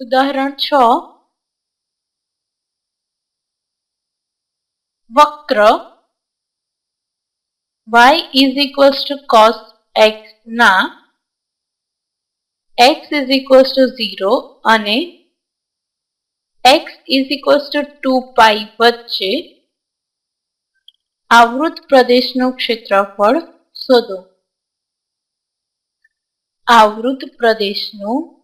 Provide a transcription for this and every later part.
ઉદાહરણ છ. વક્ર y is equals to cos x ના x is equals to 0 અને x is equals to 2 pi વચ્ચે આવૃત પ્રદેશનું ક્ષેત્રફળ શોધો. આવૃત પ્રદેશનું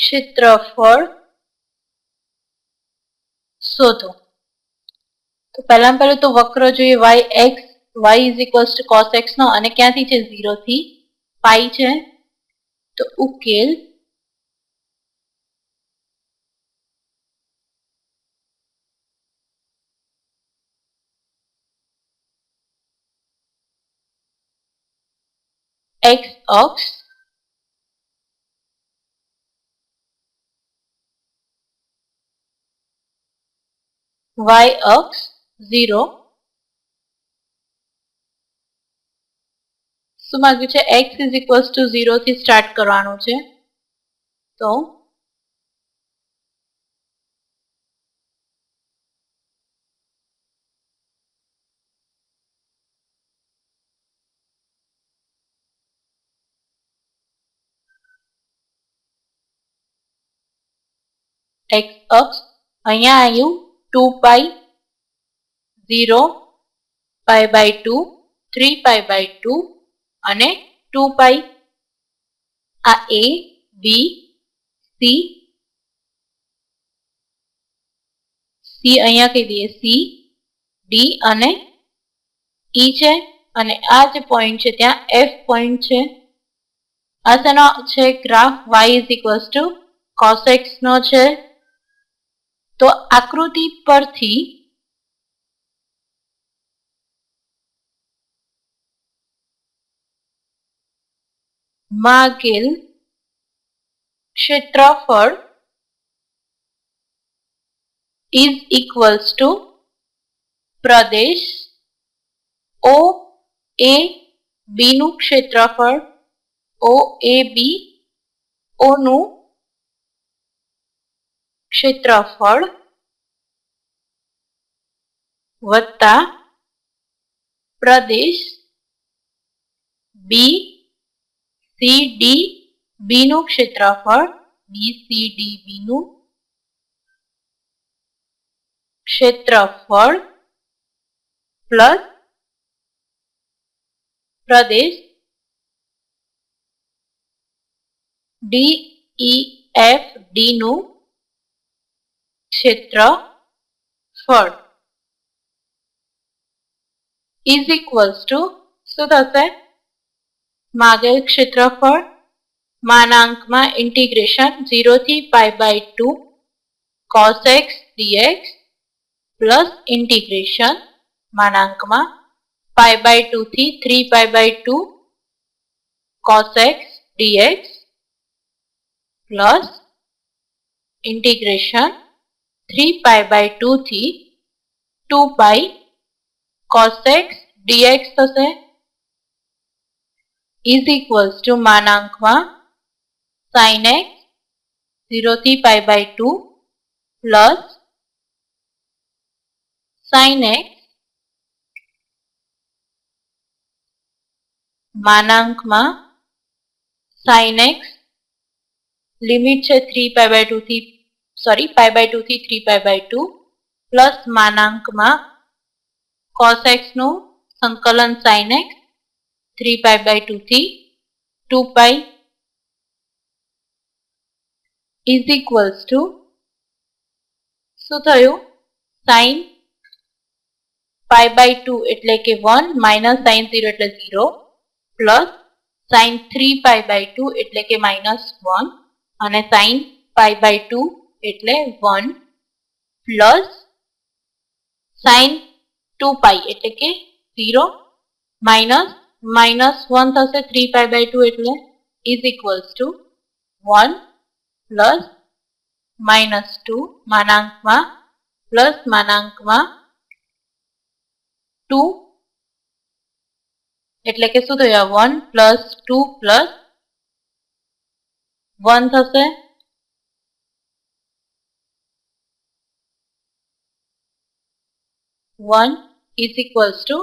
ક્ષેત્રફળ શોધો. તો પહેલા પહેલું તો વક્ર જોઈએ Y X Y is equals to cos x નો, અને ક્યાંથી છે? ઝીરો થી પાઈ છે. તો ઉકેલ એક્સ અક્ષ y અક્ષ ઝીરો શું માંગ્યું છે? x is equals to zero થી સ્ટાર્ટ કરવાનું છે. તો x અક્ષ અહીંયા આવ્યું. Two pi zero pi by two three pi by two અને ટુ પાઈ આ એ બી સી સી અહીંયા કહી દઈએ સી ડી અને ઈ છે અને આ જે પોઈન્ટ છે, ત્યાં એફ પોઈન્ટ છે. આ શેનો છે? Graph Y is equals to cos x નો છે. તો આકૃતિ પરથી માગેલ ક્ષેત્રફળ ઇઝ ઇક્વલ્સ ટુ પ્રદેશ ઓ એ બીનું ક્ષેત્રફળ ઓ એ બી ઓ નું ક્ષેત્રફળ વત્તા પ્રદેશ બી સી ડી બી નું ક્ષેત્રફળ બી સી ડી બી નું ક્ષેત્રફળ પ્લસ પ્રદેશ ડી ઈ એફ ડી નું ક્ષેત્રફળ ઇઝ ઇક્વલ્સ ટુ શું થશે માગેલ ક્ષેત્રફળ માનાંકમાં ઇન્ટિગ્રેશન ઝીરો થી pi by two cos X DX plus integration માનાંકમાં pi by two થી three pi by two cos X DX plus integration three pi by two થી two pi cos x DX થશે is equals to માનાંકમાં sine X zero થી pi by two plus sine X માનાંકમાં sine X limit છે three pi by two થી sorry pi by two થી three pi by two plus માનાંકમાં cos એક્સનું સંકલન sine x three pi by two થી two pi is equals to શું થયું? Sine pi by two એટલે કે વન માઇનસ સાઇન ઝીરો એટલે zero plus sine three pi by two એટલે કે માઇનસ વન અને સાઇન પાય બાય ટુ એટલે one plus sine two pi એટલે કે ઝીરો માઇનસ માઇનસ વન થશે થ્રી પાઈ બાય ટુ એટલે is equals to one plus minus two માનાંકમાં plus માનાંકમાં two એટલે કે શું થયું one plus two plus one થશે? One is equals to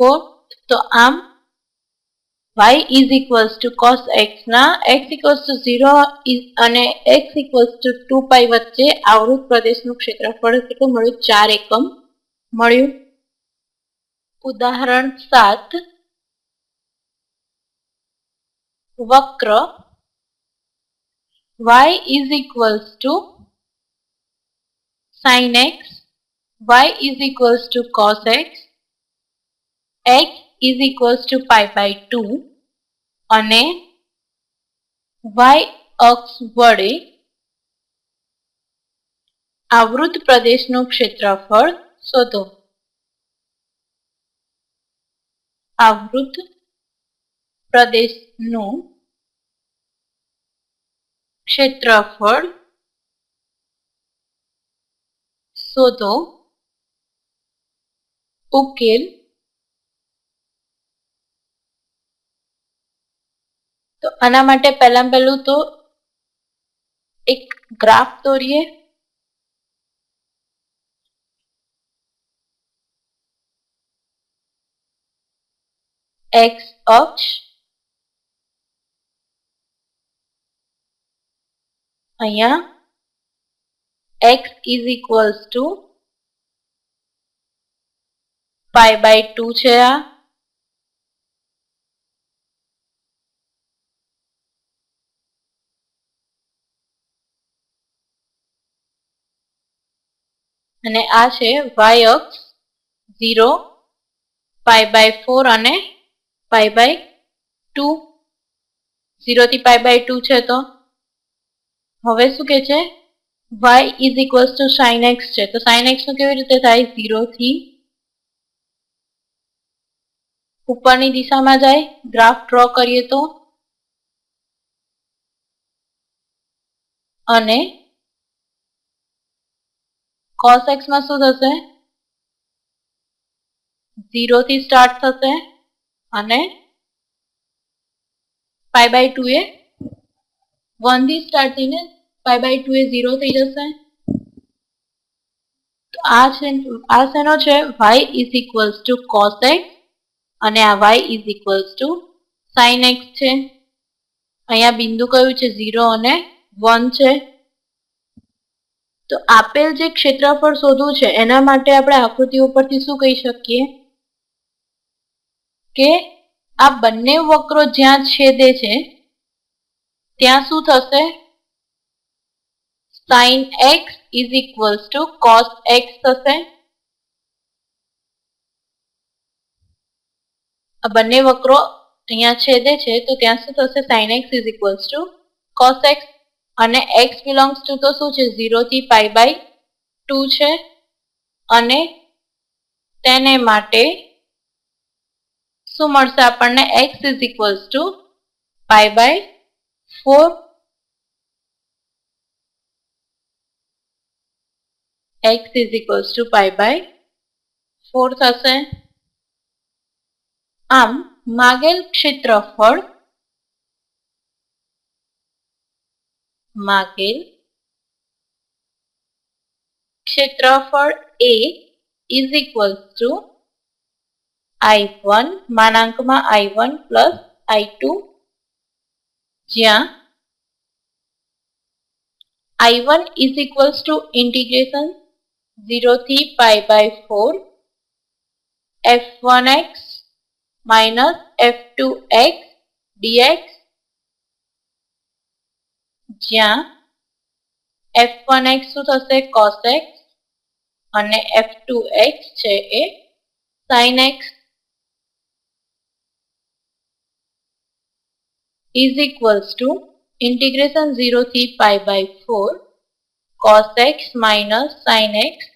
four તો આમ y is equals to cos x ના એક્સ ઇક્વલ્સ ટુ ઝીરો અને x equals to two pi વચ્ચે આવૃત પ્રદેશનું ક્ષેત્રફળ કેટલું મળ્યું ચાર એકમ મળ્યું ઉદાહરણ સાત વક્ર y is equals to sin x, y is equals to cos x, x is equals to pi by 2 અને y અક્ષ વડે આવૃત પ્રદેશનું ક્ષેત્રફળ શોધો. આવૃત પ્રદેશનું ક્ષેત્રફળ શોધો. ઉકેલ તો આના માટે પહેલા પહેલું તો એક ગ્રાફ દોરીએ એક્સ અક્ષ અહીંયા x is equals to pi by two છે આ. અને આ છે વાય અક્ષ ઝીરો પાય બાય ફોર અને પાય બાય ટુ ઝીરો થી પાઈ બાય ટુ છે તો. હવે શું કે છે? Y is equals to sine x છે. તો સાઇન એક્સનું કેવી રીતે થાય? ઝીરો થી ઉપરની દિશામાં જાય ગ્રાફ ડ્રો કરીએ તો. અને કોસ એક્સમાં શું થશે? ઝીરો થી સ્ટાર્ટ થશે અને પાઈ બાય ટુ એ વનથી સ્ટાર્ટ થઈને પાઈ બાય ટુ એ ઝીરો થઈ જશે. આ છે, આ શેનો છે? Y is equals to cos x અને આ y is equals to sine x છે. અહીંયા બિંદુ કયું છે? ઝીરો અને વન છે. તો આપેલ જે ક્ષેત્રફળ શોધવું છે, એના માટે આપણે આકૃતિ ઉપરથી શું કહી શકીએ? કે આ બંને વક્રો જ્યાં છેદે છે, ત્યાં શું થશે? Sine x is equals to cos x થશે. આ બંને વક્રો અહીંયા છેદે છે, તો ત્યાં શું થશે? Sine x is equals to cos x અને એક્સ બિલોંગ્સ ટુ તો શું છે? ઝીરો થી પાઈ બાય ટુ છે. અને તેને માટે શું મળશે આપણને? X is equals to pi by four x is equals to pi by four થશે. આમ માગેલ ક્ષેત્રફળ માગેલ ક્ષેત્રફળ A is equals to I1 માનાંકમાં I1 પ્લસ I2 જ્યાં I1 is equals to integration 0 થી pi by 4 F1x minus f2x dx જ્યાં f1x શું થશે cos x અને f2x છે એ sin x is equals to integration 0 થી pi by 4 cos x minus sin x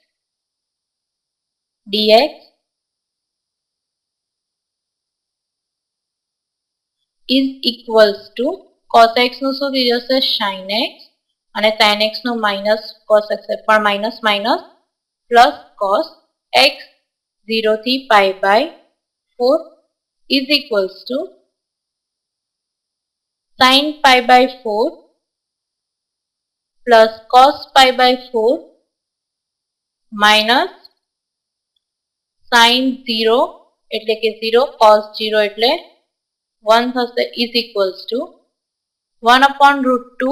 dx is equals to cos x નું શું થઈ જશે? sin x અને sin x નું માઇનસ cos x પણ minus minus plus cos x 0 થી pi by 4 is equals to sin pi by 4 plus cos pi by four minus sine zero એટલે કે ઝીરો કોસ ઝીરો એટલે one થશે is equals to one upon root two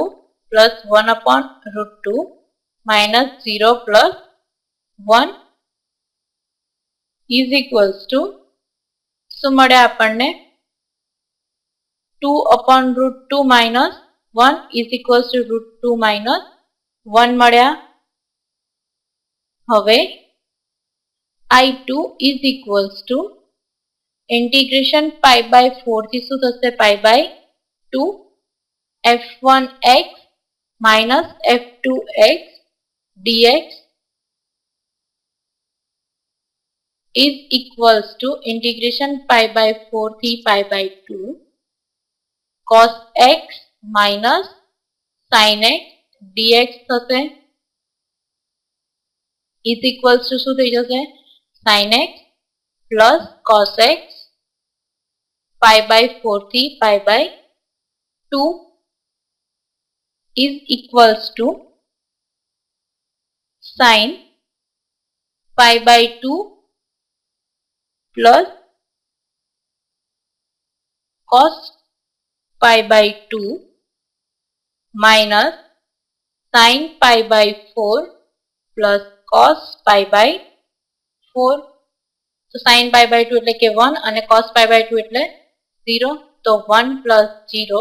plus one upon root two minus zero plus one is equals to શું મળે આપણને? Two upon root two minus one is equals to root two minus one મળ્યા. હવે I two equals equals to integration pi by ફોરથી શું થશે pi by two f one x minus f two x dx is equals to integration pi by 4 થી pi by 2 cos x minus sin x dx થશે is equals to શું થઈ જશે sin x plus cos x pi by 4 થી pi by 2 is equals to sine pi by 2 plus cos pi by 2 minus sine pi by 4 plus cos pi by 4 તો sin pi by 2 એટલે કે 1 અને cos pi by 2 એટલે 0 તો 1 plus 0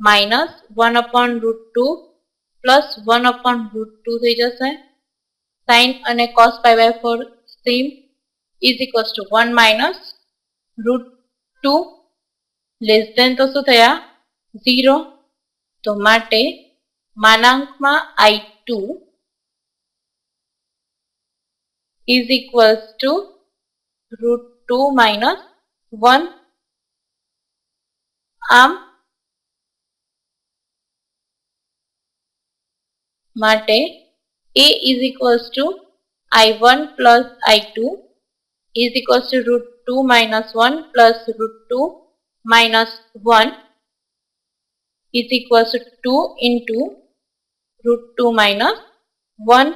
minus 1 upon root 2 plus 1 upon root 2 થઈ જશે sin અને cos pi by 4 same is equals to 1 minus root 2 less than તો શું થયા 0 તો માટે માનાંકમાં I two is equals to root 2 minus 1 આમ માટે a is equals to i1 plus i2 is equals to root 2 minus 1 plus root 2 minus 1 is equals to 2 into root 2 minus 1